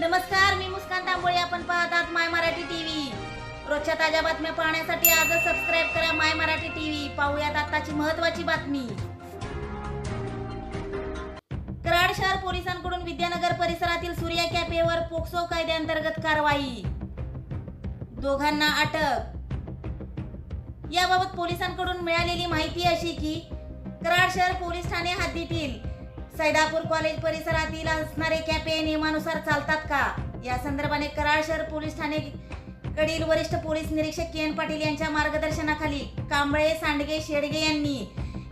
नमस्कार मी मुस्कान तांबोळी. आपण पाहतात माय मराठी टीव्ही. रोजच्या ताज्या बातम्या पाहण्यासाठी आजच सबस्क्राईब करा माय मराठी टीव्ही. पाहूयात आताची महत्वाची बातमी. कराड शहर पोलिसांकडून विद्यानगर परिसरातील सूर्या कॅफेवर पोक्सो कायद्याअंतर्गत कारवाई. दोघांना अटक. याबाबत पोलिसांकडून मिळालेली माहिती अशी की कराड शहर पोलीस ठाणे हद्दीतील सैदापूर कॉलेज परिसरातील असणारे कॅफे नियमानुसार चालतात का? या संदर्भाने कराड शहर पोलीस ठाणे कडील वरिष्ठ पोलीस निरीक्षक के एन पाटील यांच्या मार्गदर्शनाखाली कांबळे सांडगे शेडगे यांनी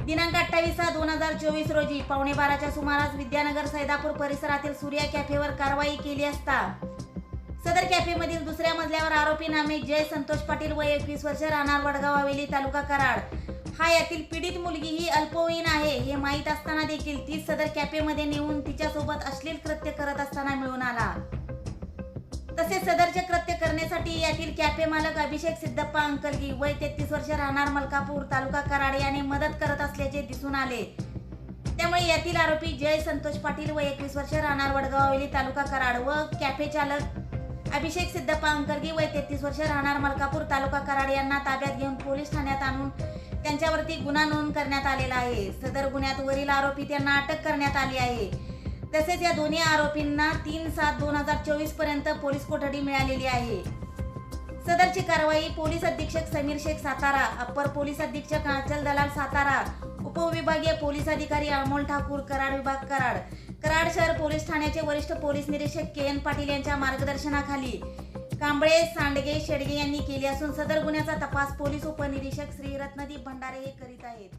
दिनांक अठ्ठावीस सहा दोन हजार चोवीस रोजी पावणे बाराच्या सुमारास विद्यानगर सैदापूर परिसरातील सूर्या कॅफेवर कारवाई केली असता सदर कॅफेमधील दुसऱ्या मजल्यावर आरोपी नामे जय संतोष पाटील व एकवीस वर्ष राहणार वडगाव हवेली तालुका कराड. हा यातील पीडित मुलगी ही अल्पवयीन आहे. हे माहीत असताना देखील ती सदर कॅफेमध्ये नेऊन तिच्यासोबत अश्लील कृत्य करत असताना मिळून आला. तसेच सदरचे कृत्य करण्यासाठी यातील कॅफे मालक अभिषेक सिद्धप्पा अंकलगी वय तेहतीस वर्ष राहणार मलकापूर तालुका कराड याने मदत करत असल्याचे दिसून आले. त्यामुळे यातील आरोपी जय संतोष पाटील व एकवीस वर्ष राहणार वडगाव तालुका कराड व कॅफे चालक अभिषेक सिद्धप्पा अंकलगी वय तेहतीस वर्ष राहणार मलकापूर तालुका कराड यांना ताब्यात घेऊन पोलीस ठाण्यात आणून त्यांच्यावरती गुन्हा नोंद करण्यात आलेला आहे. सदर गुन्ह्यात वरील आरोपी त्यांना अटक करण्यात आली आहे. तसेच या दोन्ही आरोपींना तीन सात दोन हजार चोवीसपर्यंत पोलीस कोठडी मिळालेली आहे. सदरची कारवाई पोलीस अधीक्षक समीर शेख सातारा अप्पर पोलीस अधीक्षक आंचल दलाल सातारा उपविभागीय पोलीस अधिकारी अमोल ठाकूर कराड विभाग कराड. कराड शहर पोलीस ठाण्याचे वरिष्ठ पोलीस निरीक्षक के एन पाटील यांच्या मार्गदर्शनाखाली कांबळे सांडगे शेडगे यांनी केली असून सदर गुन्ह्याचा तपास पोलीस उपनिरीक्षक श्री रत्नदीप भंडारे हे करीत आहेत.